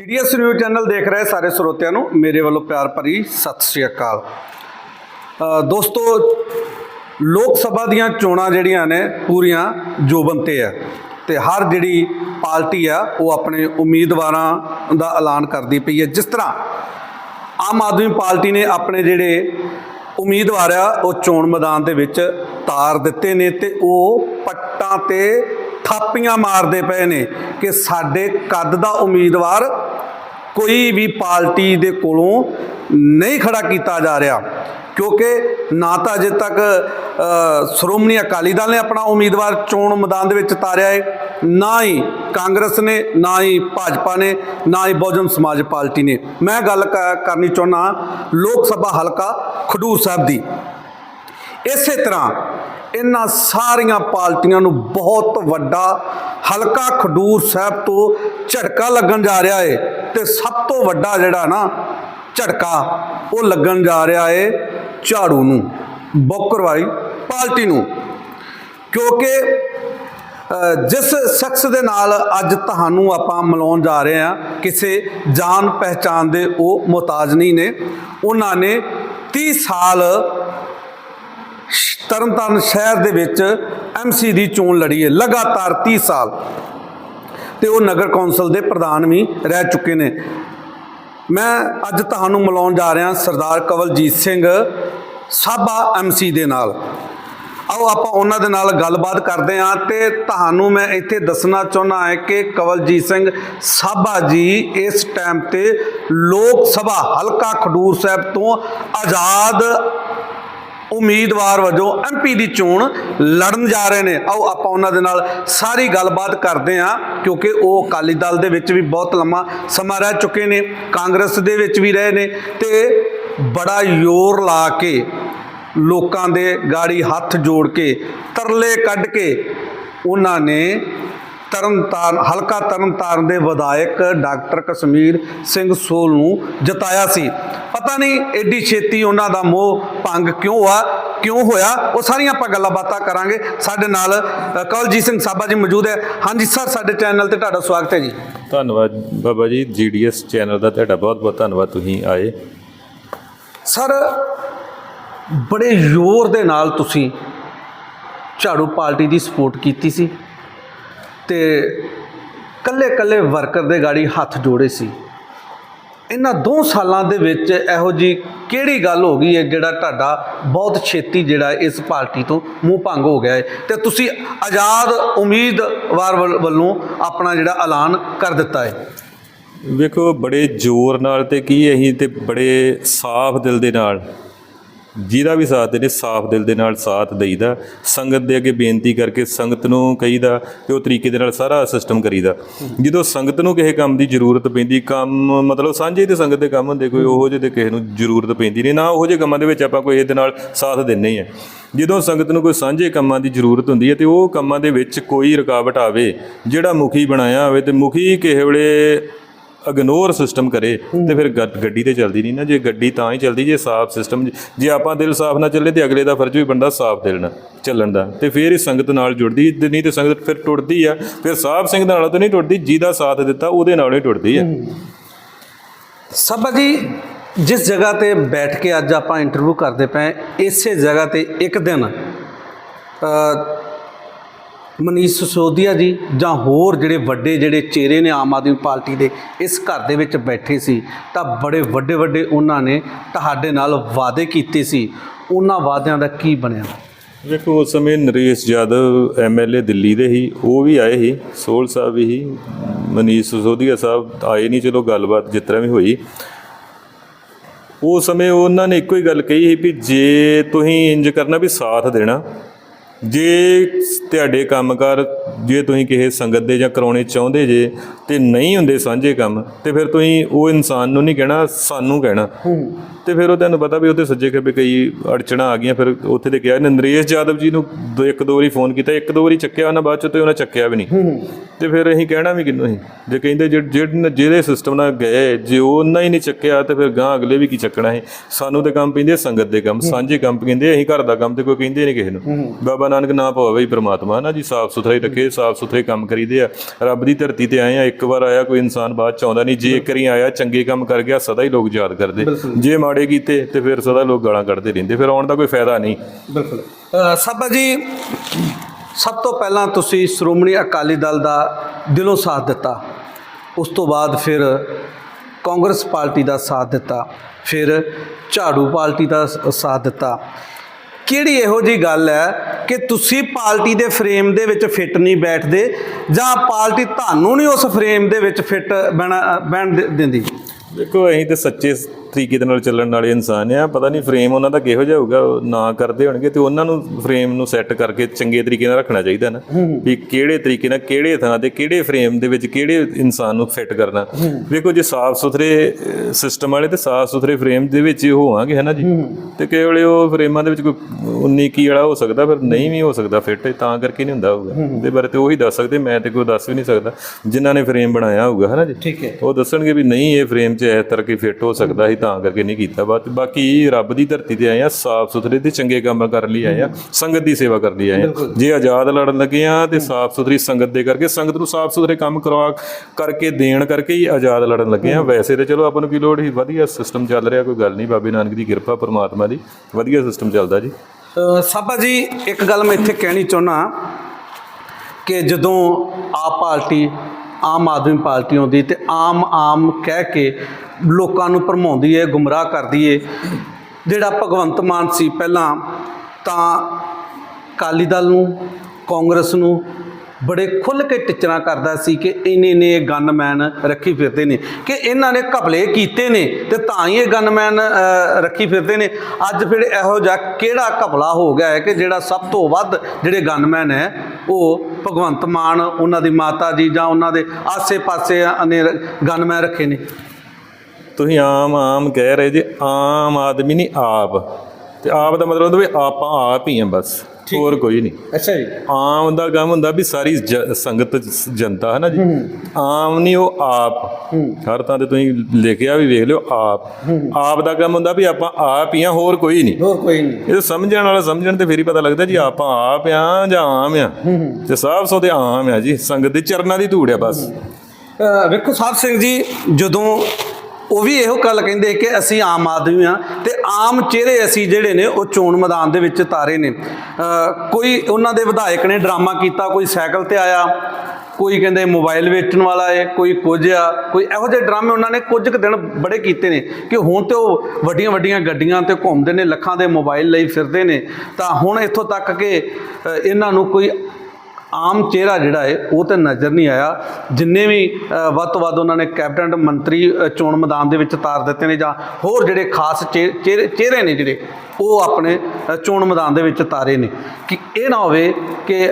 PDS news channel ਦੇਖ ਰਹੇ ਸਾਰੇ ਸਰੋਤਿਆਂ ਨੂੰ। ਮੇਰੇ ਵੱਲੋਂ ਪਿਆਰ ਭਰੀ ਸਤਿ ਸ੍ਰੀ ਅਕਾਲ। ਦੋਸਤੋ, ਲੋਕ ਸਭਾ ਦੀਆਂ ਚੋਣਾਂ ਜਿਹੜੀਆਂ ਨੇ, ਪੂਰੀਆਂ ਜੋਬਨ ਤੇ ਆ। ਤੇ ਹਰ ਜਿਹੜੀ ਪਾਰਟੀ ਆ, ਉਹ ਆਪਣੇ ਉਮੀਦਵਾਰਾਂ ਦਾ ਐਲਾਨ ਕਰਦੀ ਪਈ ਹੈ। ਜਿਸ ਤਰ੍ਹਾਂ ਆਮ ਆਦਮੀ ਪਾਰਟੀ ਨੇ ਆਪਣੇ ਜਿਹੜੇ ਉਮੀਦਵਾਰ ਆ, ਉਹ ਚੋਣ ਮੈਦਾਨ ਦੇ ਵਿੱਚ ਤਾਰ ਦਿੱਤੇ ਨੇ ਤੇ ਉਹ ਪੱਟਾਂ ਤੇ ਥਾਪੀਆਂ ਮਾਰਦੇ ਪਏ ਨੇ ਕਿ ਸਾਡੇ ਕੱਦ ਦਾ ਉਮੀਦਵਾਰ ਕੋਈ ਵੀ ਪਾਰਟੀ ਦੇ ਕੋਲੋਂ ਨਹੀਂ ਖੜਾ ਕੀਤਾ ਜਾ ਰਿਹਾ। ਕਿਉਂਕਿ ਨਾ ਤਾਂ ਅਜੇ ਤੱਕ ਸ਼੍ਰੋਮਣੀ ਅਕਾਲੀ ਦਲ ਨੇ ਆਪਣਾ ਉਮੀਦਵਾਰ ਚੋਣ ਮੈਦਾਨ ਦੇ ਵਿੱਚ ਉਤਾਰਿਆ ਹੈ ਨਾ ਹੀ ਕਾਂਗਰਸ ਨੇ, ਨਾ ਹੀ ਭਾਜਪਾ ਨੇ, ਨਾ ਹੀ ਬਹੁਜਨ ਸਮਾਜ ਪਾਰਟੀ ਨੇ। ਮੈਂ ਗੱਲ ਕ- ਕਰਨੀ ਚਾਹੁੰਦਾ ਲੋਕ ਸਭਾ ਹਲਕਾ ਖਡੂਰ ਸਾਹਿਬ ਦੀ। ਇਸੇ ਤਰ੍ਹਾਂ ਇਹਨਾਂ ਸਾਰੀਆਂ ਪਾਰਟੀਆਂ ਨੂੰ ਬਹੁਤ ਵੱਡਾ ਹਲਕਾ ਖਡੂਰ ਸਾਹਿਬ ਤੋਂ ਝਟਕਾ ਲੱਗਣ ਜਾ ਰਿਹਾ ਹੈ ਤੇ ਸਭ ਤੋਂ ਵੱਡਾ ਜਿਹੜਾ ਨਾ ਝਟਕਾ ਉਹ ਲੱਗਣ ਜਾ ਰਿਹਾ ਏ ਝਾੜੂ ਨੂੰ ਬੋਕਰਵਾਈ ਪਾਰਟੀ ਨੂੰ। ਕਿਉਂਕਿ ਜਿਸ ਸ਼ਖਸ ਦੇ ਨਾਲ ਅੱਜ ਤੁਹਾਨੂੰ ਆਪਾਂ ਮਿਲਾਉਣ ਜਾ ਰਹੇ ਹਾਂ, ਕਿਸੇ ਜਾਣ ਪਹਿਚਾਨ ਦੇ ਉਹ ਮੁਹਤਾਜ ਨਹੀਂ ਨੇ, ਉਹਨਾਂ ਨੇ 30 ਸਾਲ ਤਰਨਤਾਰਨ ਸ਼ਹਿਰ ਦੇ ਵਿੱਚ ਐਮਸੀ ਦੀ ਚੋਣ ਲੜੀ ਹੈ, ਲਗਾਤਾਰ 30 ਸਾਲ। ਤੇ ਉਹ ਨਗਰ ਕੌਂਸਲ ਦੇ ਪ੍ਰਧਾਨ ਵੀ ਰਹਿ ਚੁੱਕੇ ਨੇ। ਮੈਂ ਅੱਜ ਤੁਹਾਨੂੰ ਮਿਲਾਉਣ ਜਾ ਰਿਹਾ ਸਰਦਾਰ ਕਵਲਜੀਤ ਸਿੰਘ ਸਾਬਾ ਐਮਸੀ ਦੇ ਨਾਲ। ਆਓ ਆਪਾਂ ਉਹਨਾਂ ਦੇ ਨਾਲ ਗੱਲਬਾਤ ਕਰਦੇ ਹਾਂ ਤੇ ਤੁਹਾਨੂੰ ਮੈਂ ਇੱਥੇ ਦੱਸਣਾ ਚਾਹੁੰਦਾ ਹਾਂ ਕਿ ਕਵਲਜੀਤ ਸਿੰਘ ਸਾਬਾ ਜੀ ਇਸ ਟਾਈਮ ਤੇ ਲੋਕ ਸਭਾ ਹਲਕਾ ਖਡੂਰ ਸਾਹਿਬ ਤੋਂ ਆਜ਼ਾਦ ਉਮੀਦਵਾਰ ਵਜੋਂ ਐਮਪੀ ਦੀ ਚੋਣ ਲੜਨ ਜਾ ਰਹੇ ਨੇ। ਆਓ ਆਪਾਂ ਉਹਨਾਂ ਦੇ ਨਾਲ ਸਾਰੀ ਗੱਲਬਾਤ ਕਰਦੇ ਹਾਂ, ਕਿਉਂਕਿ ਉਹ ਅਕਾਲੀ ਦਲ ਦੇ ਵਿੱਚ ਵੀ ਬਹੁਤ ਲੰਮਾ ਸਮਾਂ ਰਹਿ ਚੁੱਕੇ ਨੇ, ਕਾਂਗਰਸ ਦੇ ਵਿੱਚ ਵੀ ਰਹੇ ਨੇ ਤੇ ਬੜਾ ਜ਼ੋਰ ਲਾ ਕੇ ਲੋਕਾਂ ਦੇ ਗਾੜੀ ਹੱਥ ਜੋੜ ਕੇ, ਤਰਲੇ ਕੱਢ ਕੇ ਉਹਨਾਂ ਨੇ ਤਰਨਤਾਰਨ ਹਲਕਾ ਤਰਨਤਾਰਨ ਦੇ ਵਿਧਾਇਕ ਡਾਕਟਰ ਕਸ਼ਮੀਰ ਸਿੰਘ ਸੋਲ ਨੂੰ ਜਿਤਾਇਆ ਸੀ। ਪਤਾ ਨਹੀਂ ਐਡੀ ਛੇਤੀ ਉਹਨਾਂ ਦਾ ਮੋਹ ਭੰਗ ਕਿਉਂ ਆ ਕਿਉਂ ਹੋਇਆ? ਉਹ ਸਾਰੀਆਂ ਆਪਾਂ ਗੱਲਾਂ ਬਾਤਾਂ ਕਰਾਂਗੇ। ਸਾਡੇ ਨਾਲ ਅ, ਕਵਲਜੀਤ ਸਿੰਘ ਸਾਬਾ ਜੀ ਮੌਜੂਦ ਹੈ। ਹਾਂਜੀ ਸਰ ਸਾਡੇ ਚੈਨਲ ਤੇ ਤੁਹਾਡਾ ਸਵਾਗਤ ਹੈ ਜੀ। ਧੰਨਵਾਦ ਬਾਬਾ ਜੀ ਜੀਡੀਐਸ ਚੈਨਲ ਦਾ ਤੁਹਾਡਾ ਬਹੁਤ ਬਹੁਤ ਧੰਨਵਾਦ ਤੁਸੀਂ ਆਏ। ਸਰ ਬੜੇ ਜ਼ੋਰ ਦੇ ਨਾਲ ਤੁਸੀਂ ਝਾੜੂ ਪਾਰਟੀ ਦੀ ਸਪੋਰਟ ਕੀਤੀ ਸੀ। ਤੇ ਕੱਲੇ ਕੱਲੇ ਵਰਕਰ ਦੇ ਗਾੜੀ ਹੱਥ ਜੋੜੇ ਸੀ। ਇਹਨਾਂ ਦੋ ਸਾਲਾਂ ਦੇ ਵਿੱਚ ਇਹੋ ਜੀ ਕਿਹੜੀ ਗੱਲ ਹੋ ਗਈ ਹੈ ਜਿਹੜਾ ਤੁਹਾਡਾ ਬਹੁਤ ਛੇਤੀ ਜਿਹੜਾ ਇਸ ਪਾਰਟੀ ਤੋਂ ਮੂੰਹ ਭੰਗ ਹੋ ਗਿਆ ਹੈ? ਤੇ ਤੁਸੀਂ ਆਜ਼ਾਦ ਉਮੀਦਵਾਰ ਵੱਲ- ਵੱਲੋਂ ਆਪਣਾ ਜਿਹੜਾ ਐਲਾਨ ਕਰ ਦਿੱਤਾ ਹੈ। ਵੇਖੋ, ਬੜੇ ਜ਼ੋਰ ਨਾਲ ਤੇ ਕੀ ਅਸੀਂ ਤੇ ਬੜੇ ਸਾਫ਼ ਦਿਲ ਦੇ ਨਾਲ ਜਿਹਦਾ ਵੀ ਸਾਥ ਦੇਣੇ ਸਾਫ਼ ਦਿਲ ਦੇ ਨਾਲ ਸਾਥ ਦੇਈਦਾ, ਸੰਗਤ ਦੇ ਅੱਗੇ ਬੇਨਤੀ ਕਰਕੇ ਸੰਗਤ ਨੂੰ ਕਹੀਦਾ ਤੇ ਉਹ ਤਰੀਕੇ ਦੇ ਨਾਲ ਸਾਰਾ ਸਿਸਟਮ ਕਰੀਦਾ। ਜਦੋਂ ਸੰਗਤ ਨੂੰ ਕਿਸੇ ਕੰਮ ਦੀ ਜ਼ਰੂਰਤ ਪੈਂਦੀ, ਕੰਮ ਮਤਲਬ ਸਾਂਝੇ ਤੇ ਸੰਗਤ ਦੇ ਕੰਮ ਹੁੰਦੇ, ਕੋਈ ਉਹੋ ਜਿਹੇ ਤੇ ਕਿਸੇ ਨੂੰ ਜ਼ਰੂਰਤ ਪੈਂਦੀ ਨਹੀਂ, ਨਾ ਉਹੋ ਜਿਹੇ ਕੰਮਾਂ ਦੇ ਵਿੱਚ ਆਪਾਂ ਕੋਈ ਇਹਦੇ ਨਾਲ ਸਾਥ ਦਿੰਨੇ ਹੀ ਆ ਜਦੋਂ ਸੰਗਤ ਨੂੰ ਕੋਈ ਸਾਂਝੇ ਕੰਮਾਂ ਦੀ ਜ਼ਰੂਰਤ ਹੁੰਦੀ ਹੈ ਤੇ ਉਹ ਕੰਮਾਂ ਦੇ ਵਿੱਚ ਕੋਈ ਰੁਕਾਵਟ ਆਵੇ, ਜਿਹੜਾ ਮੁਖੀ ਬਣਾਇਆ ਹੋਵੇ ਤੇ ਮੁਖੀ ਕਿਸੇ ਵੇਲੇ ਇਗਨੋਰ ਸਿਸਟਮ ਕਰੇ ਤੇ ਫਿਰ ਗੱਡ- ਗੱਡੀ ਤੇ ਚੱਲਦੀ ਨਹੀਂ ਨਾ। ਜੇ ਗੱਡੀ ਤਾਂ ਹੀ ਚੱਲਦੀ, ਜੇ ਸਾਫ਼ ਸਿਸਟਮ ਜੇ ਆਪਾਂ ਦਿਲ ਸਾਫ਼ ਨਾ ਚੱਲੇ ਤੇ ਅਗਲੇ ਦਾ ਫਰਜ਼ ਵੀ ਬਣਦਾ ਸਾਫ਼ ਦਿਲ ਨਾਲ ਚੱਲਣ ਦਾ। ਤੇ ਫਿਰ ਇਹ ਸੰਗਤ ਨਾਲ ਜੁੜਦੀ ਨਹੀਂ ਤੇ ਸੰਗਤ ਫਿਰ ਟੁੱਟਦੀ ਆ। ਫਿਰ ਸਾਫ਼ ਸਿੰਘ ਨਾਲ ਤਾਂ ਨਹੀਂ ਟੁੱਟਦੀ, ਜਿਹਦਾ ਸਾਥ ਦਿੱਤਾ ਉਹਦੇ ਨਾਲ ਹੀ ਟੁੱਟਦੀ ਆ। ਸਭਾ ਜੀ, ਜਿਸ ਜਗ੍ਹਾ ਤੇ ਬੈਠ ਕੇ ਅੱਜ ਆਪਾਂ ਇੰਟਰਵਿਊ ਕਰਦੇ ਪਏ, ਇਸੇ ਜਗ੍ਹਾ ਤੇ ਇੱਕ ਦਿਨ ਮਨੀਸ਼ ਸਿਸੋਦੀਆ ਜੀ ਜਾਂ ਹੋਰ ਜਿਹੜੇ ਵੱਡੇ ਜਿਹੜੇ ਚਿਹਰੇ ਨੇ ਆਮ ਆਦਮੀ ਪਾਰਟੀ ਦੇ ਇਸ ਘਰ ਦੇ ਵਿੱਚ ਬੈਠੇ ਸੀ, ਤਾਂ ਬੜੇ ਵੱਡੇ ਵੱਡੇ ਉਹਨਾਂ ਨੇ ਤੁਹਾਡੇ ਨਾਲ ਵਾਅਦੇ ਕੀਤੇ ਸੀ। ਉਹਨਾਂ ਵਾਅਦਿਆਂ ਦਾ ਕੀ ਬਣਿਆ? ਵੇਖੋ, ਉਸ ਸਮੇਂ ਨਰੇਸ਼ ਯਾਦਵ ਐਮਐਲਏ ਦਿੱਲੀ ਦੇ ਹੀ ਉਹ ਵੀ ਆਏ ਸੀ ਸੋਲ ਸਾਹਿਬ ਹੀ ਮਨੀਸ਼ ਸਿਸੋਦੀਆ ਸਾਹਿਬ ਆਏ ਨਹੀਂ, ਚਲੋ ਗੱਲਬਾਤ ਜਿਸ ਤਰ੍ਹਾਂ ਵੀ ਹੋਈ। ਉਸ ਸਮੇਂ ਉਹਨਾਂ ਨੇ ਇੱਕੋ ਹੀ ਗੱਲ ਕਹੀ ਸੀ ਵੀ ਜੇ ਤੁਸੀਂ ਇੰਜ ਕਰਨਾ ਵੀ ਸਾਥ ਦੇਣਾ ਜੇ ਤੁਹਾਡੇ ਕੰਮਕਾਰ ਜੇ ਤੁਸੀਂ ਕਿਸੇ ਸੰਗਤ ਦੇ ਜਾਂ ਕਰਾਉਣੇ ਚਾਹੁੰਦੇ ਜੇ ਤੇ ਨਹੀਂ ਹੁੰਦੇ ਸਾਂਝੇ ਕੰਮ ਤੇ ਫਿਰ ਤੁਸੀਂ ਉਹ ਇਨਸਾਨ ਨੂੰ ਨਹੀਂ ਕਹਿਣਾ ਸਾਨੂੰ ਕਹਿਣਾ। ਤੇ ਫਿਰ ਉਹ ਤੁਹਾਨੂੰ ਪਤਾ ਵੀ ਉਹਦੇ ਸੱਜੇ ਖੱਬੇ ਕਈ ਅੜਚਣਾ ਆ ਗਈਆਂ ਫਿਰ ਉੱਥੇ ਤੇ ਗਿਆ ਨੰਦਰੇਸ਼ ਯਾਦਵ ਜੀ ਨੂੰ ਦੋ ਇੱਕ ਦੋ ਵਾਰੀ ਫੋਨ ਕੀਤਾ ਇੱਕ ਦੋ ਵਾਰੀ ਚੱਕਿਆ ਉਹਨਾਂ ਬਾਅਦ ਚ ਤੇ ਉਹਨਾਂ ਚੱਕਿਆ ਵੀ ਨਹੀਂ। ਤੇ ਫਿਰ ਅਸੀਂ ਕਹਿਣਾ ਵੀ ਕਿੰਨੂੰ ਸੀ ਜੇ ਕਹਿੰਦੇ ਜਿਹ- ਜਿਹੜੇ ਸਿਸਟਮ ਨਾਲ ਗਏ ਜੇ ਉਹ ਉਹਨਾਂ ਹੀ ਨਹੀਂ ਚੱਕਿਆ ਤੇ ਫਿਰ ਗਾਂ ਅਗਲੇ ਵੀ ਕੀ ਚੱਕਣਾ ਹੈ ਸਾਨੂੰ ਤੇ ਕੰਮ ਪੈਂਦੇ ਸੰਗਤ ਦੇ ਕੰਮ ਸਾਂਝੇ ਕੰਮ ਕਹਿੰਦੇ ਅਸੀਂ ਘਰ ਦਾ ਕੰਮ ਤੇ ਕੋਈ ਕਹਿੰਦੇ ਨਹੀਂ ਕਿਸੇ ਨੂੰ। ਬਾਬਾ ਬਾਬਾ ਨਾਨਕ ਨਾ ਪਾਵੇ ਹੀ ਪ੍ਰਮਾਤਮਾ ਨਾ ਜੀ ਸਾਫ਼ ਸੁਥਰਾ ਹੀ ਰੱਖੇ ਸਾਫ਼ ਸੁਥਰੇ ਕੰਮ ਕਰੀਦੇ ਆ। ਰੱਬ ਦੀ ਧਰਤੀ ਤੇ ਆਏ ਆ ਇੱਕ ਵਾਰ ਆਇਆ ਕੋਈ ਇਨਸਾਨ ਬਾਅਦ ਚ ਆਉਂਦਾ ਨਹੀਂ ਜੇ ਇੱਕ ਵਾਰੀ ਆਇਆ ਚੰਗੇ ਕੰਮ ਕਰ ਗਿਆ ਸਦਾ ਹੀ ਲੋਕ ਯਾਦ ਕਰਦੇ। ਜੇ ਮਾੜੇ ਕੀਤੇ ਤੇ ਫਿਰ ਸਦਾ ਲੋਕ ਗਾਲਾਂ ਕੱਢਦੇ ਰਹਿੰਦੇ ਫਿਰ ਆਉਣ ਦਾ ਕੋਈ ਫਾਇਦਾ ਨਹੀਂ। ਬਿਲਕੁਲ। ਸਾਬਾ ਜੀ ਸਭ ਤੋਂ ਪਹਿਲਾਂ ਤੁਸੀਂ ਸ਼੍ਰੋਮਣੀ ਅਕਾਲੀ ਦਲ ਦਾ ਦਿਲੋਂ ਸਾਥ ਦਿੱਤਾ। ਉਸ ਤੋਂ ਬਾਅਦ ਫਿਰ ਕਾਂਗਰਸ ਪਾਰਟੀ ਦਾ ਸਾਥ ਦਿੱਤਾ। ਫਿਰ ਝਾੜੂ ਪਾਰਟੀ ਦਾ ਸਾਥ ਦਿੱਤਾ। ਕਿਹੜੀ ਇਹੋ ਜੀ ਗੱਲ ਹੈ ਕਿ ਤੁਸੀਂ ਪਾਰਟੀ ਦੇ ਫਰੇਮ ਦੇ ਵਿੱਚ ਫਿੱਟ ਨਹੀਂ ਬੈਠਦੇ ਜਾਂ ਪਾਰਟੀ ਤੁਹਾਨੂੰ ਨਹੀਂ ਉਸ ਫਰੇਮ ਦੇ ਵਿੱਚ ਫਿੱਟ ਬਹਿਣਾ ਬਹਿਣ ਦਿੰਦੀ? ਦੇਖੋ, ਅਸੀਂ ਤੇ ਸੱਚੇ ਤਰੀਕੇ ਦੇ ਨਾਲ ਚੱਲਣ ਵਾਲੇ ਇਨਸਾਨ ਆ ਪਤਾ ਨਹੀਂ ਫਰੇਮ ਉਹਨਾਂ ਦਾ ਕਿਹੋ ਜਿਹਾ ਹੋਊਗਾ ਨਾ ਕਰਦੇ ਹੋਣਗੇ ਤੇ ਉਹਨਾਂ ਨੂੰ ਫਰੇਮ ਨੂੰ ਸੈੱਟ ਕਰਕੇ ਚੰਗੇ ਤਰੀਕੇ ਨਾਲ ਰੱਖਣਾ ਚਾਹੀਦਾ ਨਾ ਵੀ ਕਿਹੜੇ ਤਰੀਕੇ ਨਾਲ ਕਿਹੜੇ ਥਾਂ ਤੇ ਕਿਹੜੇ ਫਰੇਮ ਦੇ ਵਿੱਚ ਕਿਹੜੇ ਇਨਸਾਨ ਨੂੰ ਫਿੱਟ ਕਰਨਾ। ਵੇਖੋ ਜੇ ਸਾਫ਼ ਸੁਥਰੇ ਸਿਸਟਮ ਵਾਲੇ ਤੇ ਸਾਫ਼ ਸੁਥਰੇ ਫਰੇਮ ਦੇ ਵਿੱਚ ਹੀ ਹੋਵਾਂਗੇ ਹੈ ਨਾ ਜੀ? ਤੇ ਕੇਵਲ ਉਹ ਫਰੇਮਾਂ ਦੇ ਵਿੱਚ ਕੋਈ 19 ਕੀ ਵਾਲਾ ਹੋ ਸਕਦਾ ਫਿਰ ਨਹੀਂ ਵੀ ਹੋ ਸਕਦਾ ਫਿੱਟ ਤਾਂ ਕਰਕੇ ਨਹੀਂ ਹੁੰਦਾ ਹੋਊਗਾ। ਦੇ ਬਾਰੇ ਤੇ ਉਹੀ ਦੱਸ ਸਕਦੇ ਮੈਂ ਤੇ ਕੋਈ ਦੱਸ ਵੀ ਨਹੀਂ ਸਕਦਾ ਜਿਨ੍ਹਾਂ ਨੇ ਫਰੇਮ ਬਣਾਇਆ ਹੋਊਗਾ ਹੈ ਨਾ ਜੀ? ਠੀਕ ਹੈ। ਉਹ ਦੱਸਣਗੇ ਵੀ ਨਹੀਂ ਇਹ ਫਰੇਮ 'ਚ ਇਸ ਤਰ੍ਹਾਂ ਕੀ ਫਿੱਟ ਹੋ ਸਕਦਾ ਸੀ ਤਾਂ ਕਰਕੇ ਨਹੀਂ ਕੀਤਾ। ਬਾਕੀ ਬਾਕੀ ਰੱਬ ਦੀ ਧਰਤੀ ਤੇ ਆਏ ਆ ਸਾਫ਼ ਸੁਥਰੇ ਤੇ ਚੰਗੇ ਕੰਮ ਕਰਨ ਲਈ ਆਏ ਆ ਸੰਗਤ ਦੀ ਸੇਵਾ ਕਰਨ ਲਈ ਆਏ ਆ। ਜੇ ਆਜ਼ਾਦ ਲੜਨ ਲੱਗੇ ਆ ਤੇ ਸਾਫ਼ ਸੁਥਰੀ ਸੰਗਤ ਦੇ ਕਰਕੇ ਸੰਗਤ ਨੂੰ ਸਾਫ਼ ਸੁਥਰੇ ਕੰਮ ਕਰਵਾ ਕਰਕੇ ਦੇਣ ਕਰਕੇ ਹੀ ਆਜ਼ਾਦ ਲੜਨ ਲੱਗੇ ਆ। ਵੈਸੇ ਤੇ ਚਲੋ ਆਪਾਂ ਨੂੰ ਕੀ ਲੋੜ ਸੀ? ਵਧੀਆ ਸਿਸਟਮ ਚੱਲ ਰਿਹਾ ਕੋਈ ਗੱਲ ਨਹੀਂ। ਬਾਬੇ ਨਾਨਕ ਦੀ ਕਿਰਪਾ ਪਰਮਾਤਮਾ ਦੀ। ਵਧੀਆ ਸਿਸਟਮ ਚੱਲਦਾ ਜੀ। ਸਾਬਾ ਜੀ ਇੱਕ ਗੱਲ ਮੈਂ ਇੱਥੇ ਕਹਿਣੀ ਚਾਹੁੰਦਾ ਕਿ ਜਦੋਂ ਆਪ ਪਾਰਟੀ ਆਮ ਆਦਮੀ ਪਾਰਟੀ ਆਉਂਦੀ ਤੇ ਆਮ ਆਮ ਕਹਿ ਕੇ ਲੋਕਾਂ ਨੂੰ ਭਰਮਾਉਂਦੀ ਹੈ ਗੁੰਮਰਾਹ ਕਰਦੀ ਹੈ ਜਿਹੜਾ ਭਗਵੰਤ ਮਾਨ ਸੀ ਪਹਿਲਾਂ ਤਾਂ ਅਕਾਲੀ ਦਲ ਨੂੰ, ਕਾਂਗਰਸ ਨੂੰ ਬੜੇ ਖੁੱਲ੍ਹ ਕੇ ਟਿਚਰਾਂ ਕਰਦਾ ਸੀ ਕਿ ਇੰਨੇ ਨੇ ਗਨਮੈਨ ਰੱਖੀ ਫਿਰਦੇ ਨੇ। ਕਿ ਇਹਨਾਂ ਨੇ ਘਪਲੇ ਕੀਤੇ ਨੇ ਤੇ ਤਾਂ ਹੀ ਇਹ ਗਨਮੈਨ ਰੱਖੀ ਫਿਰਦੇ ਨੇ। ਅੱਜ ਫਿਰ ਇਹੋ ਜਿਹਾ ਕਿਹੜਾ ਘਪਲਾ ਹੋ ਗਿਆ ਹੈ ਕਿ ਜਿਹੜਾ ਸਭ ਤੋਂ ਵੱਧ ਜਿਹੜੇ ਗਨਮੈਨ ਹੈ, ਉਹ ਭਗਵੰਤ ਮਾਨ, ਉਹਨਾਂ ਦੀ ਮਾਤਾ ਜੀ ਜਾਂ ਉਹਨਾਂ ਦੇ ਆਸੇ-ਪਾਸੇ ਨੇ ਗਨਮੈਨ ਰੱਖੇ ਨੇ? ਤੁਸੀਂ ਆਮ ਆਮ ਕਹਿ ਰਹੇ ਜੇ ਆਮ ਆਦਮੀ ਨਹੀਂ ਆਪ। ਤੇ ਆਪ ਦਾ ਮਤਲਬ ਹੁੰਦਾ ਵੀ ਆਪਾਂ ਆਪ ਹੀ ਆ ਬਸ ਹੋਰ ਕੋਈ ਨਹੀਂ। ਅੱਛਾ ਜੀ। ਆਮ ਦਾ ਕੰਮ ਹੁੰਦਾ ਵੀ ਸਾਰੀ ਸੰਗਤ ਜਨਤਾ ਹੈ ਨਾ ਜੀ ਆਮ ਨਹੀਂ ਉਹ ਆਪ। ਹਰ ਥਾਂ ਤੇ ਤੁਸੀਂ ਲਿਖਿਆ ਵੀ ਵੇਖ ਲਿਓ ਆਪ। ਆਪ ਦਾ ਕੰਮ ਹੁੰਦਾ ਵੀ ਆਪਾਂ ਆਪ ਹੀ ਆ ਹੋਰ ਕੋਈ ਨਹੀਂ। ਹੋਰ ਕੋਈ ਨਹੀਂ। ਇਹ ਸਮਝਣ ਵਾਲਾ ਸਮਝਣ ਤੇ ਫੇਰ ਹੀ ਪਤਾ ਲੱਗਦਾ ਜੀ ਆਪਾਂ ਆਪ ਆ ਜਾਂ ਆਮ ਆ। ਤੇ ਸਾਫ਼ ਸੋ ਤੇ ਆਮ ਆ ਜੀ ਸੰਗਤ ਦੇ ਚਰਨਾਂ ਦੀ ਧੂੜ ਆ ਬਸ। ਵੇਖੋ ਸਾਹਿਬ ਸਿੰਘ ਜੀ ਜਦੋਂ ਉਹ ਵੀ ਇਹੋ ਗੱਲ ਕਹਿੰਦੇ ਕਿ ਅਸੀਂ ਆਮ ਆਦਮੀ ਆ ਤੇ ਆਮ ਚਿਹਰੇ ਅਸੀਂ ਜਿਹੜੇ ਨੇ ਉਹ ਚੋਣ ਮੈਦਾਨ ਦੇ ਵਿੱਚ ਤਾਰੇ ਨੇ। ਕੋਈ ਉਹਨਾਂ ਦੇ ਵਿਧਾਇਕ ਨੇ ਡਰਾਮਾ ਕੀਤਾ, ਕੋਈ ਸਾਈਕਲ ਤੇ ਆਇਆ, ਕੋਈ ਕਹਿੰਦੇ ਮੋਬਾਈਲ ਵੇਚਣ ਵਾਲਾ ਹੈ ਕੋਈ ਕੁਝ ਆ, ਕੋਈ ਇਹੋ ਜਿਹੇ ਡਰਾਮੇ ਉਹਨਾਂ ਨੇ ਕੁਝ ਕੁ ਦਿਨ ਬੜੇ ਕੀਤੇ ਨੇ ਕਿ ਹੁਣ ਤੇ ਉਹ ਵੱਡੀਆਂ ਵੱਡੀਆਂ ਗੱਡੀਆਂ ਤੇ ਘੁੰਮਦੇ ਨੇ, ਲੱਖਾਂ ਦੇ ਮੋਬਾਈਲ ਲਈ ਫਿਰਦੇ ਨੇ। ਤਾਂ ਹੁਣ ਇੱਥੋਂ ਤੱਕ ਕਿ ਇਹਨਾਂ ਨੂੰ ਕੋਈ ਆਮ ਚਿਹਰਾ ਜਿਹੜਾ ਹੈ ਉਹ ਤਾਂ ਨਜ਼ਰ ਨਹੀਂ ਆਇਆ। ਜਿੰਨੇ ਵੀ ਵੱਧ ਤੋਂ ਵੱਧ ਉਹਨਾਂ ਨੇ ਕੈਬਨਿਟ ਮੰਤਰੀ ਚੋਣ ਮੈਦਾਨ ਦੇ ਵਿੱਚ ਤਾਰ ਦਿੱਤੇ ਨੇ ਜਾਂ ਹੋਰ ਜਿਹੜੇ ਖਾਸ ਚਿਹ- ਚਿਹਰੇ ਚਿਹਰੇ ਨੇ ਜਿਹੜੇ, ਉਹ ਆਪਣੇ ਚੋਣ ਮੈਦਾਨ ਦੇ ਵਿੱਚ ਤਾਰੇ ਨੇ। ਕਿ ਇਹ ਨਾ ਹੋਵੇ ਕਿ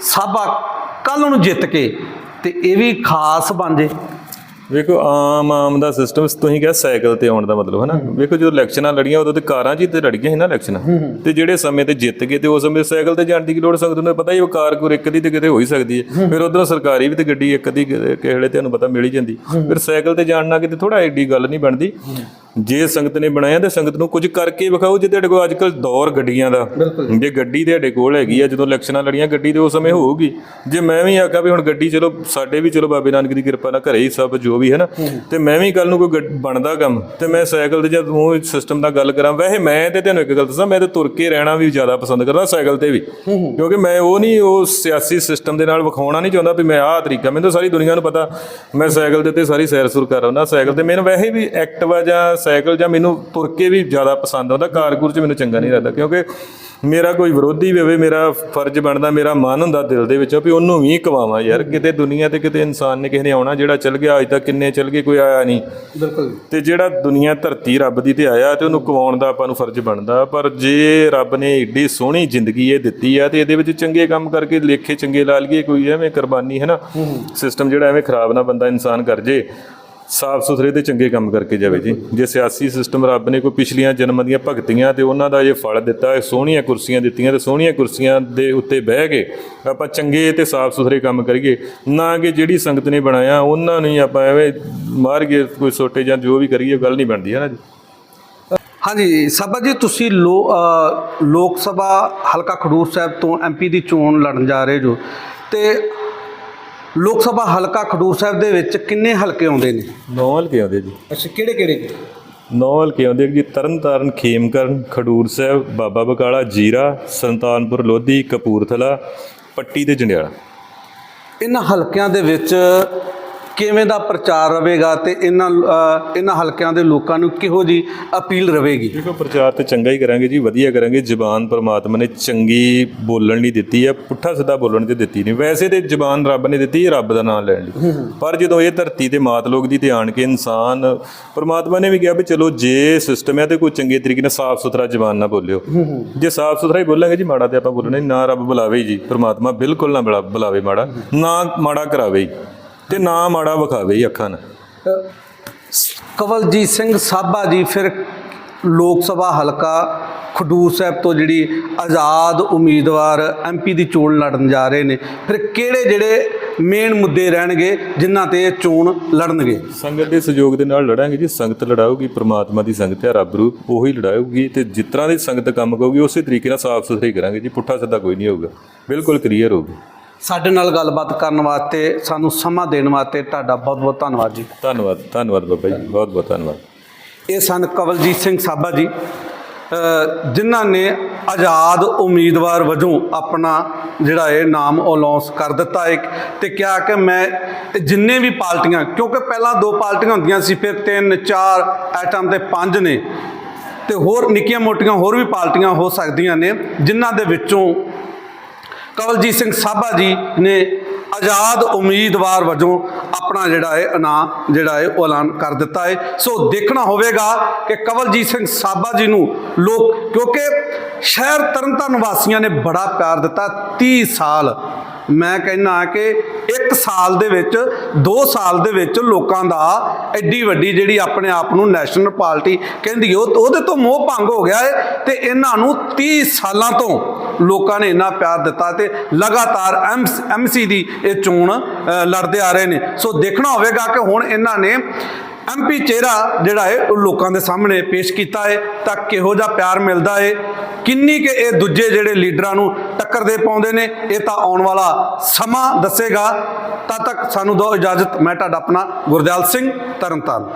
ਸਾਬਾ ਕੱਲ ਨੂੰ ਜਿੱਤ ਕੇ ਤੇ ਇਹ ਵੀ ਖਾਸ ਬਣ ਜੇ। ਵੇਖੋ ਆਮ ਆਮ ਦਾ ਸਿਸਟਮ ਤੁਸੀਂ ਕਿਹਾ ਸਾਈਕਲ ਤੇ ਆਉਣ ਦਾ ਮਤਲਬ ਹੈ। ਨਾ ਵੇਖੋ ਜਦੋਂ ਇਲੈਕਸ਼ਨਾਂ ਲੜੀਆਂ ਉਦੋਂ ਤੇ ਕਾਰਾਂ 'ਚ ਹੀ ਤੇ ਲੜੀਆਂ ਸੀ ਨਾ ਇਲੈਕਸ਼ਨਾਂ ਤੇ ਜਿਹੜੇ ਸਮੇਂ ਤੇ ਜਿੱਤ ਗਏ ਤੇ ਉਸ ਸਮੇਂ ਸਾਈਕਲ ਤੇ ਜਾਣ ਦੀ ਕੀ ਲੋੜ ਸੰਗਤ ਨੂੰ ਪਤਾ ਹੀ ਉਹ ਕਾਰ ਕੋਰ ਇੱਕ ਦੀ ਤੇ ਕਿਤੇ ਹੋ ਹੀ ਸਕਦੀ ਹੈ। ਫਿਰ ਉਧਰੋਂ ਸਰਕਾਰੀ ਵੀ ਤੇ ਗੱਡੀ ਇੱਕ ਦੀ ਵੇਲੇ ਤੁਹਾਨੂੰ ਪਤਾ ਮਿਲ ਹੀ ਜਾਂਦੀ। ਫਿਰ ਸਾਈਕਲ ਤੇ ਜਾਣ ਨਾਲ ਕਿਤੇ ਥੋੜਾ ਐਡੀ ਗੱਲ ਨਹੀਂ ਬਣਦੀ। ਜੇ ਸੰਗਤ ਨੇ ਬਣਾਇਆ ਤੇ ਸੰਗਤ ਨੂੰ ਕੁਝ ਕਰਕੇ ਵਿਖਾਓ ਜੇ ਤੁਹਾਡੇ ਕੋਲ ਅੱਜਕੱਲ ਦੌਰ ਗੱਡੀਆਂ ਦਾ। ਜੇ। ਗੱਡੀ ਤੁਹਾਡੇ ਕੋਲ ਹੈਗੀ ਆ ਜਦੋਂ ਇਲੈਕਸ਼ਨਾਂ ਲੜੀਆਂ ਗੱਡੀ ਤੇ ਉਸ ਸਮੇਂ ਹੋਊਗੀ। ਜੇ ਮੈਂ ਵੀ ਆਖਾਂ ਵੀ ਹੁਣ ਗੱਡੀ ਚਲੋ ਸਾਡੇ ਵੀ ਚਲੋ ਬਾਬੇ ਨਾਨਕ ਦੀ ਕਿਰਪਾ ਨਾਲ ਘਰੇ ਹੀ ਸਭ ਜੋ ਵੀ ਹੈ ਨਾ। ਤੇ ਮੈਂ ਵੀ ਕੱਲ ਨੂੰ ਕੋਈ ਬਣਦਾ ਕੰਮ ਤੇ ਮੈਂ ਸਾਈਕਲ ਤੇ ਜਦ ਉਹ ਸਿਸਟਮ ਦਾ ਗੱਲ ਕਰਾਂ ਵੈਸੇ ਮੈਂ ਤੇ ਤੁਹਾਨੂੰ ਇੱਕ ਗੱਲ ਦੱਸਾਂ ਮੈਂ ਤੇ ਤੁਰ ਕੇ ਰਹਿਣਾ ਵੀ ਜ਼ਿਆਦਾ ਪਸੰਦ ਕਰਦਾ ਸਾਈਕਲ ਤੇ ਵੀ। ਕਿਉਂਕਿ ਮੈਂ ਉਹ ਨਹੀਂ ਉਹ ਸਿਆਸੀ ਸਿਸਟਮ ਦੇ ਨਾਲ ਵਿਖਾਉਣਾ ਨਹੀਂ ਚਾਹੁੰਦਾ ਵੀ ਮੈਂ ਆਹ ਤਰੀਕਾ ਮੈਨੂੰ ਤਾਂ ਸਾਰੀ ਦੁਨੀਆ ਨੂੰ ਪਤਾ ਮੈਂ ਸਾਈਕਲ ਦੇ ਉੱਤੇ ਸਾਰੀ ਸੈਰ ਸੁਰ ਕਰ ਆਉਂਦਾ ਸਾਈਕਲ ਤੇ ਮੈਨੂੰ ਵੈਸੇ ਵੀ ਐਕਟਿਵਾ ਜਾਂ ਸਾਈਕਲ ਜਾਂ ਮੈਨੂੰ ਤੁਰ ਕੇ ਵੀ ਜ਼ਿਆਦਾ ਪਸੰਦ ਆਉਂਦਾ ਕਾਰਕੁਰ ਚ ਮੈਨੂੰ ਚੰਗਾ ਨਹੀਂ ਲੱਗਦਾ ਕਿਉਂਕਿ ਮੇਰਾ ਕੋਈ ਵਿਰੋਧੀ ਵੀ ਹੋਵੇ ਮੇਰਾ ਫਰਜ਼ ਬਣਦਾ ਮੇਰਾ ਮਨ ਹੁੰਦਾ ਦਿਲ ਦੇ ਵਿੱਚ ਵੀ ਉਹਨੂੰ ਵੀ ਕਵਾਵਾਂ ਯਾਰ ਕਿਤੇ ਦੁਨੀਆ ਤੇ ਕਿਤੇ ਇਨਸਾਨ ਨੇ ਕਿਸੇ ਨੇ ਆਉਣਾ ਜਿਹੜਾ ਚੱਲ ਗਿਆ ਅੱਜ ਤੱਕ ਕਿੰਨੇ ਚੱਲ ਗਏ ਕੋਈ ਆਇਆ ਨਹੀਂ। ਬਿਲਕੁਲ। ਤੇ ਜਿਹੜਾ ਦੁਨੀਆ ਧਰਤੀ ਰੱਬ ਦੀ ਤੇ ਆਇਆ ਤੇ ਉਹਨੂੰ ਕਵਾਉਣ ਦਾ ਆਪਾਂ ਨੂੰ ਫਰਜ਼ ਬਣਦਾ ਪਰ ਜੇ ਰੱਬ ਨੇ ਏਡੀ ਸੋਹਣੀ ਜ਼ਿੰਦਗੀ ਇਹ ਦਿੱਤੀ ਆ ਤੇ ਇਹਦੇ ਵਿੱਚ ਚੰਗੇ ਕੰਮ ਕਰਕੇ ਲੇਖੇ ਚੰਗੇ ਲਾ ਲਈਏ ਕੋਈ ਐਵੇਂ ਕੁਰਬਾਨੀ ਹੈ। ਨਾ ਸਿਸਟਮ ਜਿਹੜਾ ਐਵੇਂ ਖਰਾਬ ਨਾ ਬੰਦਾ ਇਨਸਾਨ ਕਰ ਜੇ। ਸਾਫ਼ ਸੁਥਰੇ ਤੇ ਚੰਗੇ ਕੰਮ ਕਰਕੇ ਜਾਵੇ ਜੀ। ਜੇ ਸਿਆਸੀ ਸਿਸਟਮ ਰੱਬ ਨੇ ਕੋਈ ਪਿਛਲੀਆਂ ਜਨਮਾਂ ਦੀਆਂ ਭਗਤੀਆਂ ਤੇ ਉਹਨਾਂ ਦਾ ਜੇ ਫਲ ਦਿੱਤਾ, ਇਹ ਸੋਹਣੀਆਂ ਕੁਰਸੀਆਂ ਦਿੱਤੀਆਂ ਤੇ ਸੋਹਣੀਆਂ ਕੁਰਸੀਆਂ ਦੇ ਉੱਤੇ ਬਹਿ ਕੇ ਆਪਾਂ ਚੰਗੇ ਤੇ ਸਾਫ਼ ਸੁਥਰੇ ਕੰਮ ਕਰੀਏ, ਨਾ ਕਿ ਜਿਹੜੀ ਸੰਗਤ ਨੇ ਬਣਾਇਆ, ਉਹਨਾਂ ਨੂੰ ਹੀ ਆਪਾਂ ਐਵੇਂ ਮਾਰ ਕੇ ਕੋਈ ਸੋਟੇ ਜਾਂ ਜੋ ਵੀ ਕਰੀਏ ਗੱਲ ਨਹੀਂ ਬਣਦੀ, ਹੈ ਨਾ ਜੀ? ਹਾਂਜੀ, ਸਾਬਾ ਜੀ, ਤੁਸੀਂ ਲੋ ਲੋਕ ਸਭਾ ਹਲਕਾ ਖਡੂਰ ਸਾਹਿਬ ਤੋਂ ਐਮਪੀ ਦੀ ਚੋਣ ਲੜਨ ਜਾ ਰਹੇ ਜੋ, ਤੇ ਲੋਕ ਸਭਾ ਹਲਕਾ ਖਡੂਰ ਸਾਹਿਬ ਦੇ ਵਿੱਚ ਕਿੰਨੇ ਹਲਕੇ ਆਉਂਦੇ ਨੇ? ਨੌ ਹਲਕੇ ਆਉਂਦੇ ਜੀ। ਅੱਛਾ ਕਿਹੜੇ ਕਿਹੜੇ? ਨੌ ਹਲਕੇ ਆਉਂਦੇ ਜੀ ਤਰਨਤਾਰਨ ਖੇਮਕਰਨ ਖਡੂਰ ਸਾਹਿਬ ਬਾਬਾ ਬਕਾਲਾ ਜੀਰਾ ਸੰਤਾਨਪੁਰ ਲੋਧੀ ਕਪੂਰਥਲਾ ਪੱਟੀ ਤੇ ਜੰਡਿਆਲਾ। ਇਹਨਾਂ ਹਲਕਿਆਂ ਦੇ ਵਿੱਚ ਕਿਵੇਂ ਦਾ ਪ੍ਰਚਾਰ ਰਹੇਗਾ ਤੇ ਇਹਨਾਂ ਇਹਨਾਂ ਹਲਕਿਆਂ ਦੇ ਲੋਕਾਂ ਨੂੰ ਕਿਹੋ ਜੀ ਅਪੀਲ ਰਹੇਗੀ? ਦੇਖੋ ਪ੍ਰਚਾਰ ਤੇ ਚੰਗਾ ਹੀ ਕਰਾਂਗੇ ਜੀ ਵਧੀਆ ਕਰਾਂਗੇ। ਜ਼ਬਾਨ ਪਰਮਾਤਮਾ ਨੇ ਚੰਗੀ ਬੋਲਣ ਲਈ ਦਿੱਤੀ ਹੈ ਪੁੱਠਾ ਸਿੱਧਾ ਬੋਲਣ ਤੇ ਦਿੱਤੀ ਨਹੀਂ। ਵੈਸੇ ਤੇ ਜ਼ਬਾਨ ਰੱਬ ਨੇ ਦਿੱਤੀ ਹੈ ਰੱਬ ਦਾ ਨਾਮ ਲੈਣ ਲਈ। ਪਰ ਜਦੋਂ ਇਹ ਧਰਤੀ ਤੇ ਮਾਤ ਲੋਕ ਦੀ ਤੇ ਆਣ ਕੇ ਇਨਸਾਨ ਪਰਮਾਤਮਾ ਨੇ ਵੀ ਕਿਹਾ ਵੀ ਚਲੋ ਜੇ ਸਿਸਟਮ ਹੈ ਤੇ ਕੋਈ ਚੰਗੇ ਤਰੀਕੇ ਨਾਲ ਸਾਫ਼ ਸੁਥਰਾ ਜ਼ਬਾਨ ਨਾਲ ਬੋਲਿਓ। ਜੇ ਸਾਫ਼ ਸੁਥਰਾ ਹੀ ਬੋਲਾਂਗੇ ਜੀ ਮਾੜਾ ਤੇ ਆਪਾਂ ਬੋਲਣਾ ਨਾ ਰੱਬ ਬੁਲਾਵੇ ਜੀ ਪਰਮਾਤਮਾ ਬਿਲਕੁਲ ਨਾ ਬੁਲਾ- ਬੁਲਾਵੇ ਮਾੜਾ। ਨਾ ਮਾੜਾ ਕਰਾਵੇ ਤੇ ਨਾ ਮਾੜਾ ਵਿਖਾਵੇ ਹੀ ਅੱਖਾਂ ਨਾਲ। ਕਵਲਜੀਤ ਸਿੰਘ ਸਾਬਾ ਜੀ ਫਿਰ ਲੋਕ ਸਭਾ ਹਲਕਾ ਖਡੂਰ ਸਾਹਿਬ ਤੋਂ ਜਿਹੜੀ ਆਜ਼ਾਦ ਉਮੀਦਵਾਰ ਐਮਪੀ ਦੀ ਚੋਣ ਲੜਨ ਜਾ ਰਹੇ ਨੇ ਫਿਰ ਕਿਹੜੇ ਜਿਹੜੇ ਮੇਨ ਮੁੱਦੇ ਰਹਿਣਗੇ ਜਿਨ੍ਹਾਂ ਤੇ ਇਹ ਚੋਣ ਲੜਨਗੇ? ਸੰਗਤ ਦੇ ਸਹਿਯੋਗ ਦੇ ਨਾਲ ਲੜਾਂਗੇ ਜੀ ਸੰਗਤ ਲੜਾਊਗੀ ਪ੍ਰਮਾਤਮਾ ਦੀ ਸੰਗਤ ਹੈ ਰੱਬ ਰੂਪ ਉਹੀ ਲੜਾਊਗੀ ਤੇ ਜਿਸ ਤਰ੍ਹਾਂ ਦੀ ਸੰਗਤ ਕੰਮ ਕਰੂਗੀ ਉਸੇ ਤਰੀਕੇ ਨਾਲ ਸਾਫ਼ ਸੁਥਰਾ ਹੀ ਕਰਾਂਗੇ ਜੀ ਪੁੱਠਾ ਸਿੱਧਾ ਕੋਈ ਨਹੀਂ ਹੋਊਗਾ ਬਿਲਕੁਲ ਕਲੀਅਰ ਹੋਊਗੀ। ਸਾਡੇ ਨਾਲ ਗੱਲਬਾਤ ਕਰਨ ਵਾਸਤੇ ਸਾਨੂੰ ਸਮਾਂ ਦੇਣ ਵਾਸਤੇ ਤੁਹਾਡਾ ਬਹੁਤ ਬਹੁਤ ਧੰਨਵਾਦ ਜੀ। ਧੰਨਵਾਦ ਧੰਨਵਾਦ ਬਾਬਾ ਜੀ ਬਹੁਤ ਬਹੁਤ ਧੰਨਵਾਦ। ਇਹ ਸਨ ਕਵਲਜੀਤ ਸਿੰਘ ਸਾਬਾ ਜੀ ਜਿਨ੍ਹਾਂ ਨੇ ਆਜ਼ਾਦ ਉਮੀਦਵਾਰ ਵਜੋਂ ਆਪਣਾ ਜਿਹੜਾ ਇਹ ਨਾਮ ਅਨਾਉਂਸ ਕਰ ਦਿੱਤਾ ਹੈ ਤੇ ਕਿਹਾ ਕਿ ਮੈਂ ਜਿੰਨੇ ਵੀ ਪਾਰਟੀਆਂ ਕਿਉਂਕਿ ਪਹਿਲਾਂ ਦੋ ਪਾਰਟੀਆਂ ਹੁੰਦੀਆਂ ਸੀ ਫਿਰ ਤਿੰਨ ਚਾਰ ਐਟਮ ਤੇ ਪੰਜ ਨੇ ਤੇ ਹੋਰ ਨਿੱਕੀਆਂ ਮੋਟੀਆਂ ਹੋਰ ਵੀ ਪਾਰਟੀਆਂ ਹੋ ਸਕਦੀਆਂ ਨੇ ਜਿਨ੍ਹਾਂ ਦੇ ਵਿੱਚੋਂ ਕਵਲਜੀਤ ਸਿੰਘ ਸਾਬਾ ਜੀ ਨੇ ਆਜ਼ਾਦ ਉਮੀਦਵਾਰ ਵਜੋਂ ਆਪਣਾ ਜਿਹੜਾ ਹੈ ਨਾਂ ਜਿਹੜਾ ਹੈ ਉਹ ਐਲਾਨ ਕਰ ਦਿੱਤਾ ਹੈ। ਸੋ ਦੇਖਣਾ ਹੋਵੇਗਾ ਕਿ ਕਵਲਜੀਤ ਸਿੰਘ ਸਾਬਾ ਜੀ ਨੂੰ ਲੋਕ, ਕਿਉਂਕਿ ਸ਼ਹਿਰ ਤਰਨਤਾਰਨ ਵਾਸੀਆਂ ਨੇ ਬੜਾ ਪਿਆਰ ਦਿੱਤਾ। 30 ਸਾਲ ਮੈਂ ਕਹਿੰਦਾ ਕਿ ਇੱਕ ਸਾਲ ਦੇ ਵਿੱਚ 2 ਸਾਲ ਦੇ ਵਿੱਚ ਲੋਕਾਂ ਦਾ ਐਡੀ ਵੱਡੀ ਜਿਹੜੀ ਆਪਣੇ ਆਪ ਨੂੰ ਨੈਸ਼ਨਲ ਪਾਰਟੀ ਕਹਿੰਦੀ ਉਹ ਉਹਦੇ ਤੋਂ ਮੋਹ ਭੰਗ ਹੋ ਗਿਆ ਹੈ ਤੇ ਇਹਨਾਂ ਨੂੰ 30 ਸਾਲਾਂ ਤੋਂ ਲੋਕਾਂ ਨੇ ਇੰਨਾ ਪਿਆਰ ਦਿੱਤਾ ਤੇ ਲਗਾਤਾਰ ਐਮਸੀ ਦੀ ਇਹ ਚੋਣ ਲੜਦੇ ਆ ਰਹੇ ਨੇ। ਸੋ ਦੇਖਣਾ ਹੋਵੇਗਾ ਕਿ ਹੁਣ ਇਹਨਾਂ ਨੇ ਐਮਪੀ ਚਿਹਰਾ ਜਿਹੜਾ ਹੈ, ਉਹ ਲੋਕਾਂ ਦੇ ਸਾਹਮਣੇ ਪੇਸ਼ ਕੀਤਾ ਹੈ ਤਾਂ ਕਿਹੋ ਜਿਹਾ ਪਿਆਰ ਮਿਲਦਾ ਹੈ? ਕਿੰਨੀ ਕਿ ਇਹ ਦੂਜੇ ਜਿਹੜੇ ਲੀਡਰਾਂ ਨੂੰ ਟੱਕਰ ਦੇ ਪਾਉਂਦੇ ਨੇ, ਇਹ ਤਾਂ ਆਉਣ ਵਾਲਾ ਸਮਾਂ ਦੱਸੇਗਾ। ਤਦ ਤੱਕ ਸਾਨੂੰ ਦਿਓ ਇਜਾਜ਼ਤ, ਮੈਂ ਤੁਹਾਡਾ ਆਪਣਾ ਗੁਰਦਿਆਲ ਸਿੰਘ ਤਰਨਤਾਰਨ।